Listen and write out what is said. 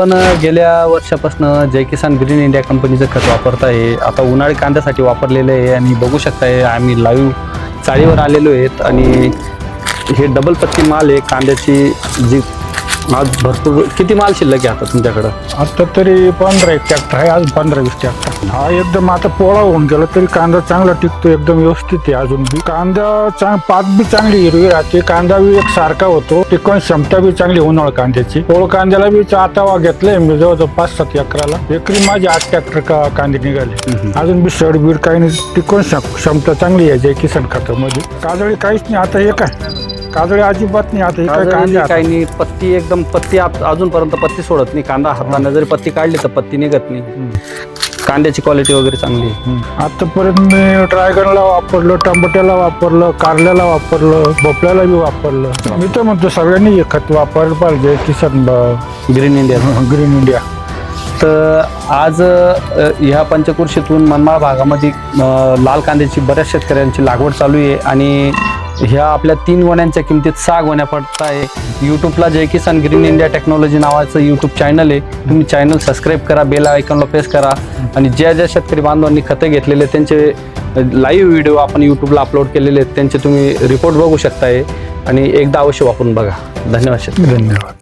पण गेल्या वर्षापासून जय किसान ग्रीन इंडिया कंपनीचं खत वापरत आहे आता उन्हाळी कांद्यासाठी वापरलेलं आहे आणि बघू शकताय आम्ही लाईव्ह चाळीवर आलेलो आहेत आणि हे डबल पत्ती माल आहे कांद्याची जी आज भरपूर किती माल शिल्लक आहे आता तुमच्याकडं? आता तरी पंधरा एक ट्रॅक्टर आहे आज पंधरा वीस ट्रॅक्टर हा एकदम आता पोळा होऊन गेला तरी कांदा चांगला टिकतो एकदम व्यवस्थित आहे अजून बी. कांदा चांग पात बी चांगली हिरवी राहते कांदा बी एक सारखा होतो टिकवून क्षमता बी चांगली उन्हाळ कांद्याची. पोळ कांद्याला बी आता घेतलंय मी जवळजवळ पाच सात एकराला. एकरी माझे आठ ट्रॅक्टर का कांदे निघाले. अजून बी सड बीड काही नाही टिकवून क्षम- क्षमता चांगली आहे जय किसान खतामध्ये काजळी काहीच नाही आता हे काय? काजळी अजिबात नाही आता हे काय काजळी कांदे आता- काही नाही पत्ती एकदम पत्ती आत- अजूनपर्यंत पत्ती सोडत नाही कांदा हाताने जरी पत्ती काढली तर पत्ती निघत नाही. कांद्याची क्वालिटी वगैरे चांगली आहे. आतापर्यंत मी ड्रॅगनला वापरलं टमाट्याला वापरलं कारल्याला वापरलं भोपळ्याला बी वापरलं. मी तर म्हणतो सगळ्यांनी हे खत वापरायला पाहिजे Kisan green India green India तर आज अ, ह्या पंचकृषीतून मनमाळ भागामध्ये अ, लाल कांद्याची बऱ्याच शेतकऱ्यांची लागवड चालू आहे आणि ह्या आपल्या तीन गोण्यांच्या किमतीत सहा गोण्या पडत आहे यूट्यूबला Jai Kisan green India technology नावाचं यूट्यूब चॅनल आहे. तुम्ही चॅनल सबस्क्राईब करा बेल आयकॉनला प्रेस करा. आणि ज्या ज्या शेतकरी बांधवांनी खतं घेतलेले आहेत, त्यांचे लाईव्ह व्हिडिओ आपण यूट्यूबला अपलोड केलेले आहेत त्यांचे तुम्ही रिपोर्ट बघू शकताय. आणि एकदा अवश्य वापरून बघा. धन्यवाद शेतकरी. धन्यवाद.